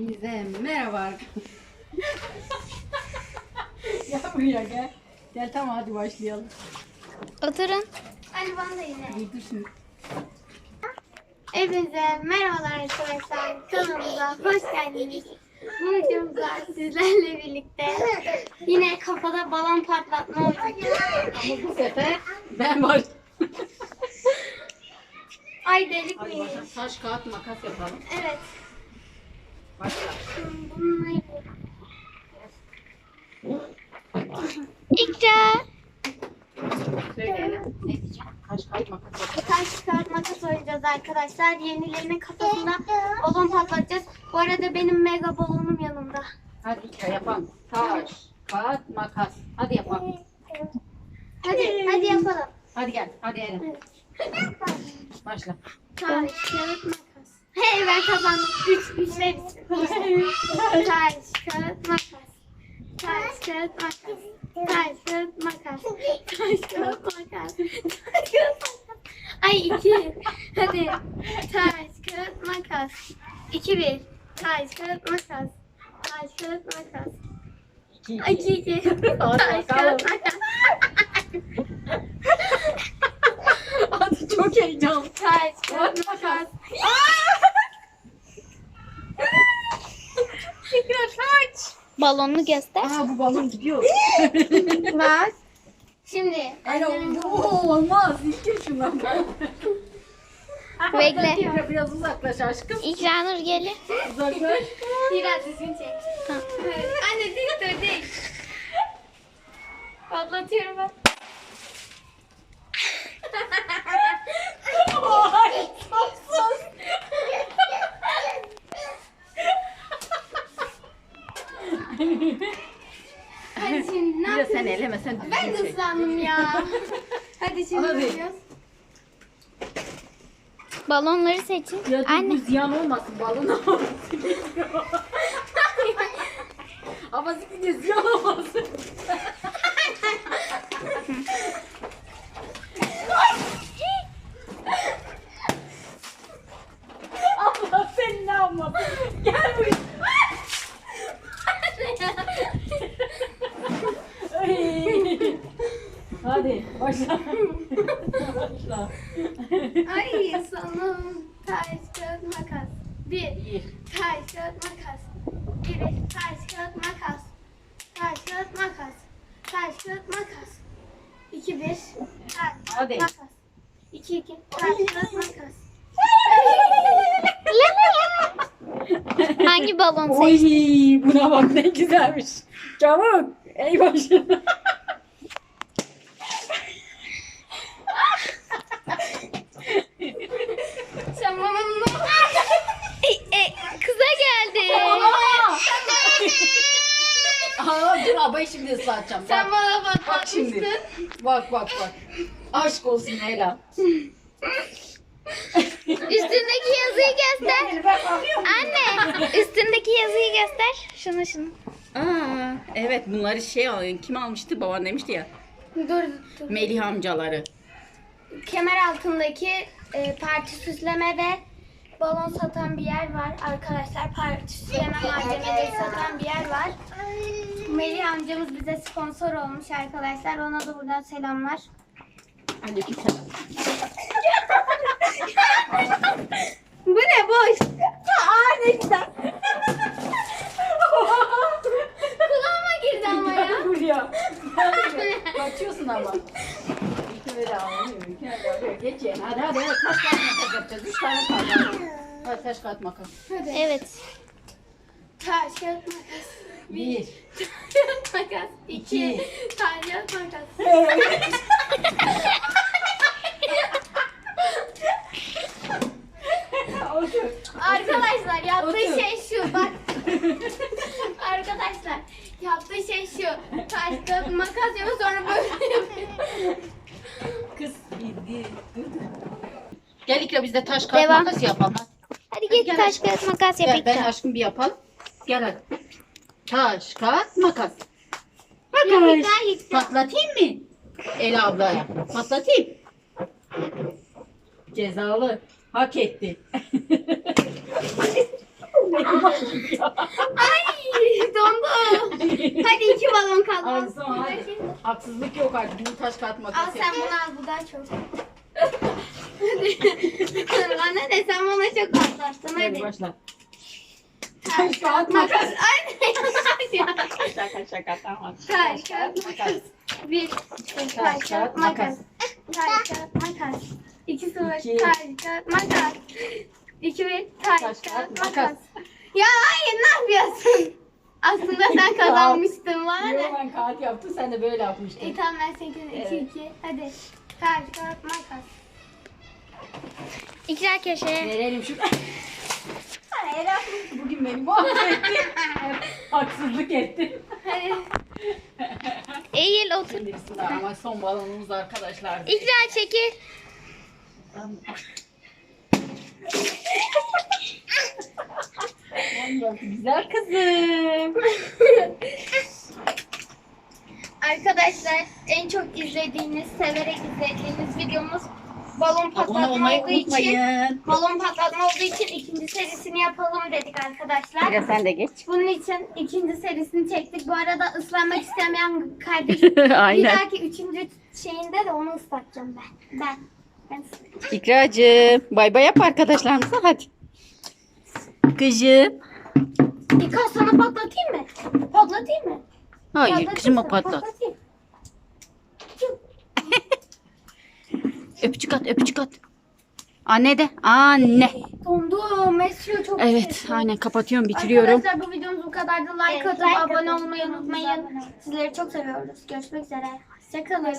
Hepinize merhaba arkadaşlar. gel buraya gel. Gel tamam hadi başlayalım. Oturun. Ali bana da yine. Dur dur şimdi. Hepinize merhabalar arkadaşlar. Kanalımıza hoş geldiniz. Bu videomuzda sizlerle birlikte yine kafada balon patlatma olacak. Ama bu sefer ben var. Ay delik miyim? taş kağıt makas yapalım. Evet. İkra. Taş kağıt makas kağıt makas oynayacağız arkadaşlar. Yenilerinin kafasına balon patlatacağız. Bu arada benim mega balonum yanımda. Hadi İkra yapalım. Taş kağıt makas. Hadi yapalım. Hadi, hadi yapalım. Hadi gel. Hadi Eren. Başla. Taş, kağıt, makas. Hey ben kazandım. Üç, üç ve Taş, kağıt, makas. Taş, kağıt, makas. Taş, kağıt, makas. Taş, kağıt, makas. Taş, kağıt, makas. Ay iki. Hadi. Taş, kağıt, makas. İki bir. Taş, kağıt, makas. Taş, kağıt, makas. İki, Ay iki iki. Hadi Taş, bakalım. kağıt, makas. Hadi çok heyecanlı. Taş, kağıt, makas. Fikret kaç. Balonunu göster. Aa bu balon gidiyor. Bak. Şimdi. Ay oo, olmaz. İlk şundan. Bekle. İkra biraz uzaklaş aşkım. İkra Nur gelin. Uzaklaş. Biraz düzgün çek. Tamam. Anne dik dur dik. Patlatıyorum ben. Ay tatsız. Hadi şimdi ne Bir de sen eleme sen Ben de çek. ıslandım ya. Hadi şimdi yapıyoruz? Balonları seçin. Ya dur, bu Anne. ziyan olmasın balon olmasın. Ama zikince ziyan olmasın. Allah seni ne yapmasın. Gel buraya. Ay. Hadi başla. başla. Ay ıslandım. Taş, kağıt, makas. Bir. Taş, kağıt, makas. Bir. Taş, kağıt, makas. Taş, kağıt, makas. Taş, kağıt, makas. İki, bir. Taş, Hadi. makas. İki, iki. Taş, kağıt, makas. Hangi balon Oy seçtin? buna bak ne güzelmiş. Çabuk. Ey başına. Sen bana ne E, e, kıza geldi. Aa, dur şimdi ıslatacağım. Sen Bak, bana bak patlatmıştın. şimdi. Bak bak bak. Aşk olsun Ela. Üstündeki yazıyı göster. Anne. Üstündeki yazıyı göster. Şunu şunu. Aa, evet bunları şey kim almıştı? Baban demişti ya. Dur, dur. Melih amcaları. Kemer altındaki e, parti süsleme ve balon satan bir yer var. Arkadaşlar parti süsleme malzemeleri satan bir yer var. Melih amcamız bize sponsor olmuş arkadaşlar. Ona da buradan selamlar. Aleykümselam. Bu ne boş? Aa ne güzel. Kulağıma girdi ama ya. Dur ya. Kaçıyorsun ama. Böyle. Geç yani. Hadi hadi. Taş kağıt makas yapacağız. Üç tane kaldı. Hadi taş kağıt makas. Evet. Taş, kağıt, makas. Bir. Taş, makas. İki. Taş, kağıt, makas. Otur. Arkadaşlar yaptığı Otur. şey şu bak. Arkadaşlar yaptığı şey şu. Taş kağıt makas yapıyor sonra böyle yapıyor. Kız bildi. Dur. Gel İkra biz de taş kağıt Devam. makas yapalım. Hadi. Git Gel taş kağıt makas Gel ben aşkım bir yapalım. Gel hadi. Taş kağıt makas. Makas. Patlatayım mı? Ela ablaya. Patlatayım. Cezalı. Hak etti. Ay dondu. Hadi iki balon kaldı. Hadi son hadi. Haksızlık yok artık. Bu taş kağıt makas Al sen yap. bunu al bu daha çok. bana ne sen bana çok fazla attın Hadi hadi. başla. Taş kağıt Makas. makas. Aynen. Şaka şaka tamam. Taş kağıt makas. Bir. Taş kağıt makas. Taş kağıt makas. İki sıfır. Taş kağıt makas. İki bir. Taş kağıt makas. Ya hayır ne yapıyorsun? Aslında sen kazanmıştın bana Yok ne? ben kağıt yaptım sen de böyle yapmıştın. İyi tamam ben seninkini iki Evet. iki. Hadi. Taş kağıt makas. İkra köşeye. Verelim şunu. Hayır Bugün beni mahvetti. Haksızlık etti. Eğil otur. Ama son balonumuz arkadaşlar. İkra çekil. Güzel kızım. Arkadaşlar en çok izlediğiniz, severek izlediğiniz videomuz balon Abone patlatma olmayı olduğu için unutmayın. balon patlatma olduğu için ikinci serisini yapalım dedik arkadaşlar. Biraz sen de geç. Bunun için ikinci serisini çektik. Bu arada ıslanmak istemeyen kardeşim bir Aynen. dahaki üçüncü şeyinde de onu ıslatacağım ben. Ben. Ben. İkracığım. Bay bay yap arkadaşlarımıza hadi. Kızım. İlkan sana patlatayım mı? Patlatayım mı? Hayır Patlatayım kızıma sana, patlat. patlatayım. Öpücük at öpücük at. Anne de. Anne. Dondum. Esiyor çok Evet esiyor. aynen kapatıyorum bitiriyorum. Arkadaşlar bu videomuz bu kadardı. Like Evet, atıp like abone olmayı unutmayın. Sizleri çok seviyoruz. Görüşmek üzere. Hoşçakalın.